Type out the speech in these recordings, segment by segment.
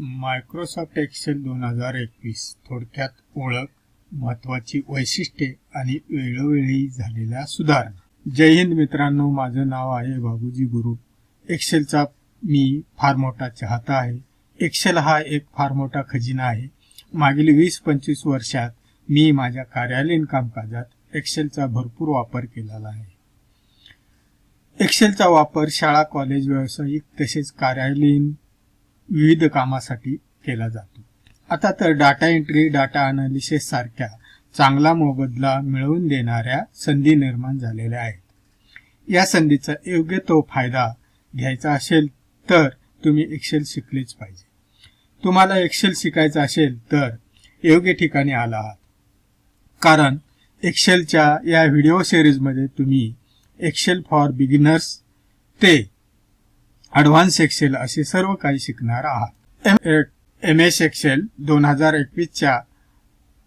Microsoft Excel दोन हजार एकवीस थोडक्यात ओळख महत्वाची वैशिष्ट्ये आणि वेळोवेळी झालेल्या सुधारणा. जय हिंद मित्रांनो माझं नाव आहे बाबूजी गुरु. एक्सेलचा मी फार मोठा चाहता आहे. एक्सेल हा एक फार मोठा खजिना आहे. मागील वीस पंचवीस वर्षात मी माझ्या कार्यालयीन कामकाजात एक्सेलचा भरपूर वापर केलेला आहे. एक्सेलचा वापर शाळा कॉलेज व्यावसायिक तसेच कार्यालयीन विविध कामासाठी केला जातो. आता तर डाटा एंट्री डाटा अनालिसिस सारख्या चांगला मोबदला मिळवून देणाऱ्या संधी निर्माण झालेल्या आहेत. या संधीचा योग्य तो फायदा घ्यायचा असेल तर तुम्ही एक्सेल शिकलेच पाहिजे. तुम्हाला एक्सेल शिकायचं असेल तर योग्य ठिकाणी आला आहात. कारण एक्सेलच्या या व्हिडिओ सिरीजमध्ये तुम्ही एक्सेल फॉर बिगिनर्स ते ॲडव्हान्स एक्सेल असे सर्व काही शिकणार आहात. एम एस एक्सेल दोन हजार एकवीसच्या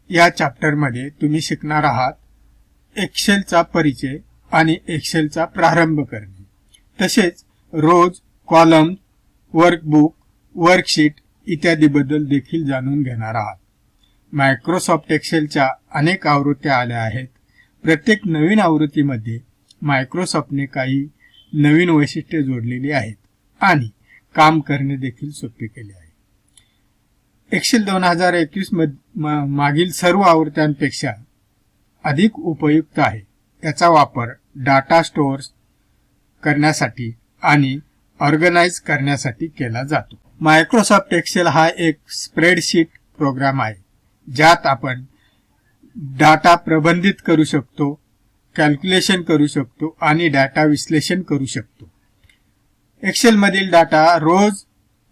या चॅप्टरमध्ये तुम्ही शिकणार आहात एक्सेलचा परिचय आणि एक्सेलचा प्रारंभ करणे. तसेच रोज कॉलम वर्कबुक वर्कशीट इत्यादीबद्दल देखील जाणून घेणार आहात. मायक्रोसॉफ्ट एक्सेलच्या अनेक आवृत्त्या आल्या आहेत. प्रत्येक नवीन आवृत्तीमध्ये मायक्रोसॉफ्टने काही नवीन वैशिष्ट्ये जोडलेली आहेत. आणि काम करणे देखील सोपे केले आहे. एक्सेल दोन हजार एकवीस मागील सर्व आवृत्त्यांपेक्षा अधिक उपयुक्त आहे. त्याचा वापर डाटा स्टोअर्स करण्यासाठी आणि ऑर्गनाइज करण्यासाठी केला जातो. मायक्रोसॉफ्ट एक्सेल हा एक स्प्रेडशीट प्रोग्राम आहे. ज्यात आपण डाटा प्रबंधित करू शकतो कॅल्क्युलेशन करू शकतो आणि डाटा विश्लेषण करू शकतो. एक्सेल मधील डाटा रोज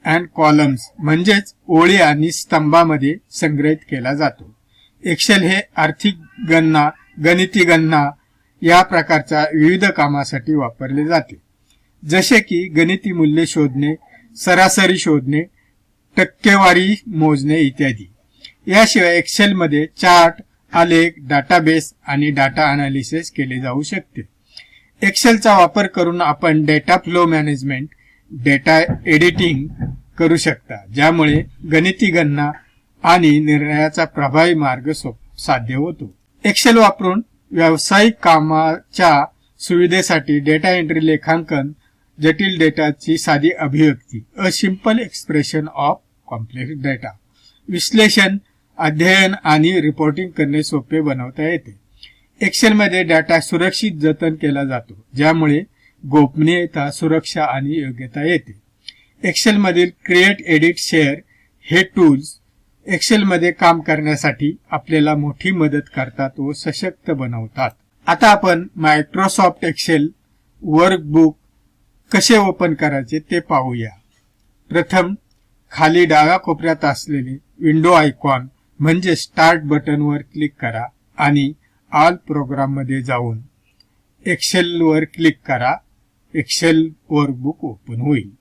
अँड कॉलम्स म्हणजेच ओळी आणि स्तंभामध्ये संग्रहित केला जातो. एक्सेल हे आर्थिक गणना गणिती गणना या प्रकारच्या विविध कामासाठी वापरले जाते. जसे की गणिती मूल्य शोधणे सरासरी शोधणे टक्केवारी मोजणे इत्यादी. याशिवाय एक्सेलमध्ये चार्ट आलेख डाटाबेस आणि डाटा अनालिसिस केले जाऊ शकते. एक्सेलचा वापर करून आपण data flow management data editing करू शकता ज्यामुळे गणिती गणना आणि निर्णयाचा प्रभावी मार्ग साध्य होतो. एक्सेल वापरून व्यावसायिक कामाच्या सुविधेसाठी डेटा एंट्री लेखांकन जटिल डेटाची साधी अभिव्यक्ती a simple expression of complex data विश्लेषण अध्ययन आणि रिपोर्टिंग करणे सोपे बनवता येते. एक्सेलमध्ये डाटा सुरक्षित जतन केला जातो ज्यामुळे गोपनीयता सुरक्षा आणि योग्यता येते. एक्सेलमधील क्रिएट एडिट शेअर हे टूल्स एक्सेलमध्ये काम करण्यासाठी आपल्याला मोठी मदत करतात व सशक्त बनवतात. आता आपण मायक्रोसॉफ्ट एक्सेल वर्कबुक कसे ओपन करायचे ते पाहूया. प्रथम खाली डाव्या कोपऱ्यात असलेले विंडो आयकॉन म्हणजे स्टार्ट बटनवर क्लिक करा आणि आल प्रोग्राममध्ये जाऊन एक्सेल वर क्लिक करा. एक्सेल वर्कबुक ओपन होईल.